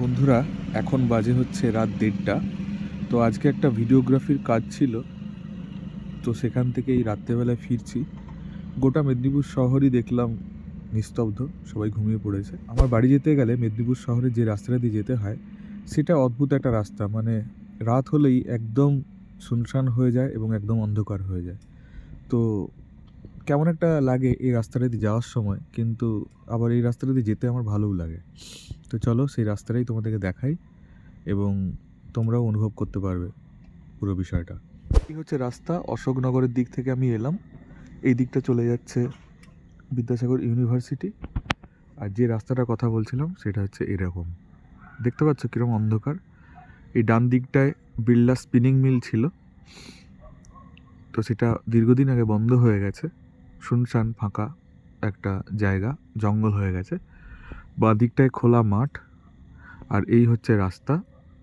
বন্ধুরা, এখন বাজে হচ্ছে রাত দেড়টা। তো আজকে একটা ভিডিওগ্রাফির কাজ ছিল। তো সেখান থেকে এই রাত্রেবেলায় ফিরছি। গোটা মেদিনীপুর শহরই দেখলাম নিস্তব্ধ, সবাই ঘুমিয়ে পড়েছে। আমার বাড়ি যেতে গেলে মেদিনীপুর শহরে যে রাস্তাটা দিয়ে যেতে হয়, সেটা অদ্ভুত একটা রাস্তা। মানে রাত হলেই একদম শুনশান হয়ে যায় এবং একদম অন্ধকার হয়ে যায়। তো কেমন একটা লাগে এই রাস্তাটা দিয়ে যাওয়ার সময়, কিন্তু আবার এই রাস্তাটা দিয়ে যেতে আমার ভালোও লাগে। তো চলো সেই রাস্তাটাই তোমাদেরকে দেখাই এবং তোমরাও অনুভব করতে পারবে পুরো বিষয়টা। এই হচ্ছে রাস্তা, অশোকনগরের দিক থেকে আমি এলাম। এই দিকটা চলে যাচ্ছে বিদ্যাসাগর ইউনিভার্সিটি। আর যে রাস্তাটার কথা বলছিলাম, সেটা হচ্ছে এরকম। দেখতে পাচ্ছ কীরকম অন্ধকার। এই ডান দিকটায় বিড়লা স্পিনিং মিল ছিল। তো সেটা দীর্ঘদিন আগে বন্ধ হয়ে গেছে। শুনশান ফাঁকা একটা জায়গা, জঙ্গল হয়ে গেছে। বাঁ দিকটায় খোলা মাঠ আর এই হচ্ছে রাস্তা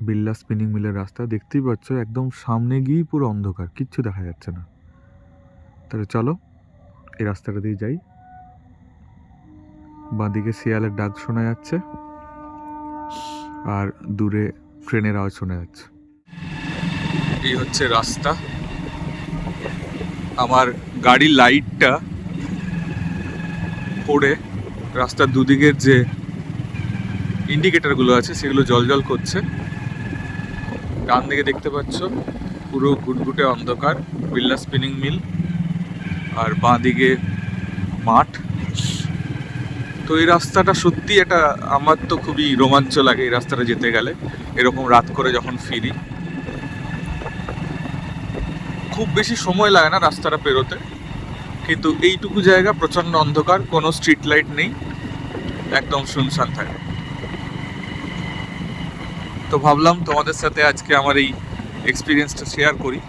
বিল্লা স্পিনিং মিলের রাস্তা। দেখতেই পাচ্ছ, একদম সামনে গিয়েই পুরো অন্ধকার, কিচ্ছু দেখা যাচ্ছে না। তাহলে চলো, এই রাস্তাটা দিয়ে যাই। বাঁদিকে শিয়ালের ডাক শোনা যাচ্ছে আর দূরে ট্রেনের আওয়াজ শোনা যাচ্ছে। এই হচ্ছে রাস্তা। আমার গাড়ির লাইটটা পড়ে রাস্তার দুদিকের যে ইন্ডিকেটারগুলো আছে, সেগুলো জল করছে। ডান দিকে দেখতে পাচ্ছ, পুরো গুটগুটে অন্ধকার বিল্লা স্পিনিং মিল আর বাঁ দিকে মাঠ। তো এই রাস্তাটা সত্যি এটা আমার তো খুবই রোমাঞ্চ লাগে এই রাস্তাটা যেতে গেলে। এরকম রাত করে যখন ফিরি, খুব বেশি সময় লাগে না রাস্তাটা পেরোতে। কিন্তু এইটুকু জায়গা প্রচণ্ড অন্ধকার, কোনো স্ট্রিট লাইট নেই, একদম শুনশান থাকে। তো ভাবলাম তোমাদের সাথে আজকে আমার এই এক্সপিরিয়েন্সটা শেয়ার করি।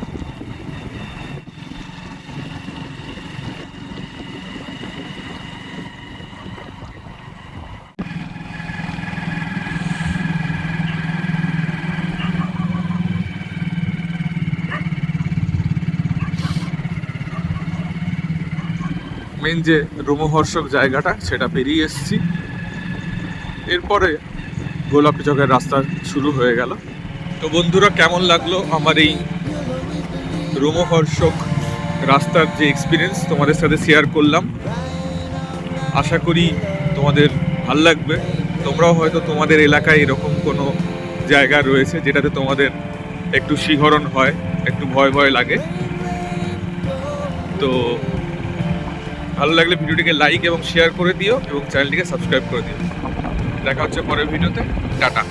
মেন যে রোমহর্ষক জায়গাটা, সেটা পেরিয়ে এসেছি। এরপরে গোলাপি চকের রাস্তা শুরু হয়ে গেল। তো বন্ধুরা, কেমন লাগল আমার এই রোমহর্ষক রাস্তার যে এক্সপিরিয়েন্স তোমাদের সাথে শেয়ার করলাম। আশা করি তোমাদের ভালো লাগবে। তোমরাও হয়তো তোমাদের এলাকায় এরকম কোনো জায়গা রয়েছে যেটাতে তোমাদের একটু শিহরণ হয়, একটু ভয় ভয় লাগে। তো ভালো লাগলে ভিডিওটিকে লাইক এবং শেয়ার করে দিও এবং চ্যানেলটিকে সাবস্ক্রাইব করে দিও। দেখা হচ্ছে পরের ভিডিওতে। টাটা।